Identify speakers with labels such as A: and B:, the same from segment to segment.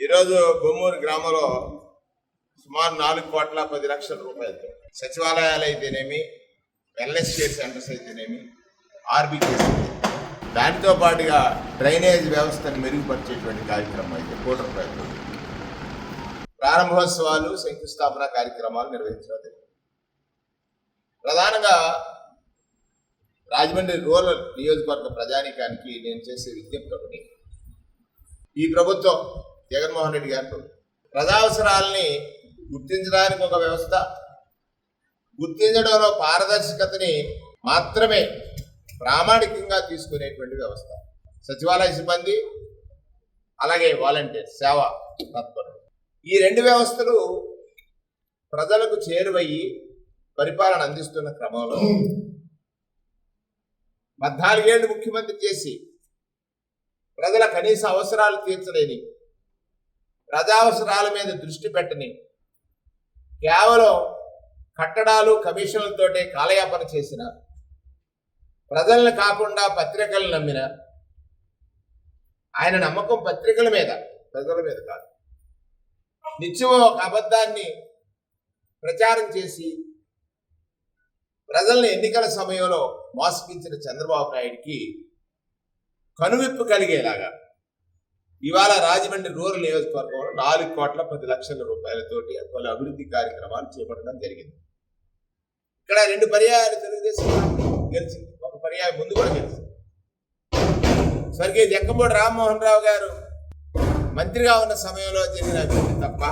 A: ఈరోజు బొమ్మూరు గ్రామంలో సుమారు నాలుగు కోట్ల పది లక్షల రూపాయలతో సచివాలయాలు అయితేనేమి వెల్నెస్ కేర్ సెంటర్స్ అయితేనేమి ఆర్బీకే దానితో పాటుగా డ్రైనేజ్ వ్యవస్థను మెరుగుపరిచేటువంటి కార్యక్రమం అయితే కూటర్ ప్రయత్నం ప్రారంభోత్సవాలు శంకుస్థాపన కార్యక్రమాలు నిర్వహించడం ప్రధానంగా రాజమండ్రి రూరల్ నియోజకవర్గ ప్రజానీకానికి నేను చేసే విజ్ఞప్తి ఒకటి. ఈ ప్రభుత్వం జగన్మోహన్ రెడ్డి గారు ప్రజా అవసరాలని గుర్తించడానికి ఒక వ్యవస్థ. గుర్తించడంలో పారదర్శకతని మాత్రమే ప్రామాణికంగా తీసుకునేటువంటి వ్యవస్థ. సచివాలయ సిబ్బంది అలాగే వాలంటీర్ సేవ తత్పరులు. ఈ రెండు వ్యవస్థలు ప్రజలకు చేరువయ్యి పరిపాలన అందిస్తున్న క్రమంలో పద్నాలుగేళ్ళు ముఖ్యమంత్రి చేసి ప్రజల కనీస అవసరాలు తీర్చలేని ప్రజావసరాల మీద దృష్టి పెట్టని కేవలం కట్టడాలు కమిషన్లతోటే కాలయాపన చేసిన ప్రజల్ని కాకుండా పత్రికలు నమ్మిన ఆయన నమ్మకం పత్రికల మీద ప్రజల మీద కాదు. నిత్యం ఒక అబద్ధాన్ని ప్రచారం చేసి ప్రజల్ని ఎన్నికల సమయంలో మోసగించిన చంద్రబాబు నాయుడికి కనువిప్పు కలిగేలాగా ఇవాళ రాజమండ్రి రూరల్ నియోజకవర్గంలో నాలుగు కోట్ల పది లక్షల రూపాయలతోటి పలు అభివృద్ధి కార్యక్రమాలు చేపట్టడం జరిగింది. ఇక్కడ రెండు పర్యాయాలు తెలుగుదేశం గెలిచింది. ఒక పర్యాయం ముందు కూడా గెలిచింది. స్వర్గీయ జక్కంపూడి రామ్మోహన్ రావు గారు మంత్రిగా ఉన్న సమయంలో జరిగిన అభివృద్ధి తప్ప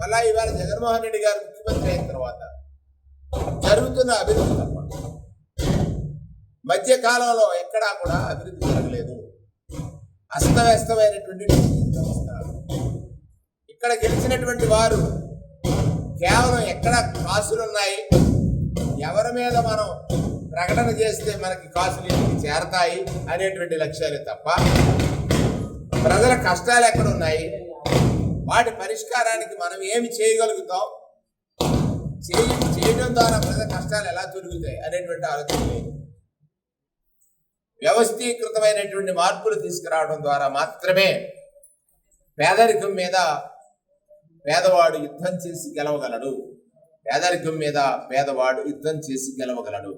A: మళ్ళా ఇవాళ జగన్మోహన్ రెడ్డి గారు ముఖ్యమంత్రి అయిన తర్వాత జరుగుతున్న అభివృద్ధి తప్ప మధ్య కాలంలో ఎక్కడా కూడా అభివృద్ధి జరగలేదు. అస్తవ్యస్తమైనటువంటి వ్యవస్థ ఇక్కడ గెలిచినటువంటి వారు కేవలం ఎక్కడ కాసులు ఉన్నాయి ఎవరి మీద మనం ప్రకటన చేస్తే మనకి కాసులు ఇంటికి చేరతాయి అనేటువంటి లక్ష్యాలే తప్ప ప్రజల కష్టాలు ఎక్కడ ఉన్నాయి? వాటి పరిష్కారానికి మనం ఏమి చేయగలుగుతాం? చేయ చేయడం ద్వారా ప్రజల కష్టాలు ఎలా తొలుగుతాయి అనేటువంటి ఆలోచన లేదు. వ్యవస్థీకృతమైనటువంటి మార్పులు తీసుకురావడం ద్వారా మాత్రమే పేదరికం మీద పేదవాడు యుద్ధం చేసి గెలవగలడు. పేదరికం మీద పేదవాడు యుద్ధం చేసి గెలవగలడు.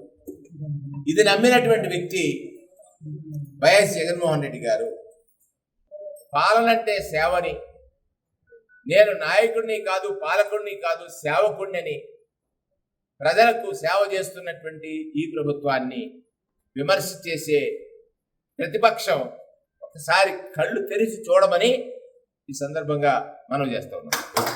A: ఇది నమ్మినటువంటి వ్యక్తి వైఎస్ జగన్మోహన్ రెడ్డి గారు పాలనంటే సేవని. నేను నాయకుడిని కాదు పాలకుడిని కాదు సేవకుడిని ప్రజలకు సేవ చేస్తున్నటువంటి ఈ ప్రభుత్వాన్ని విమర్శ చేసే ప్రతిపక్షం ఒకసారి కళ్ళు తెరిచి చూడమని ఈ సందర్భంగా మనం చేస్తా ఉన్నాం.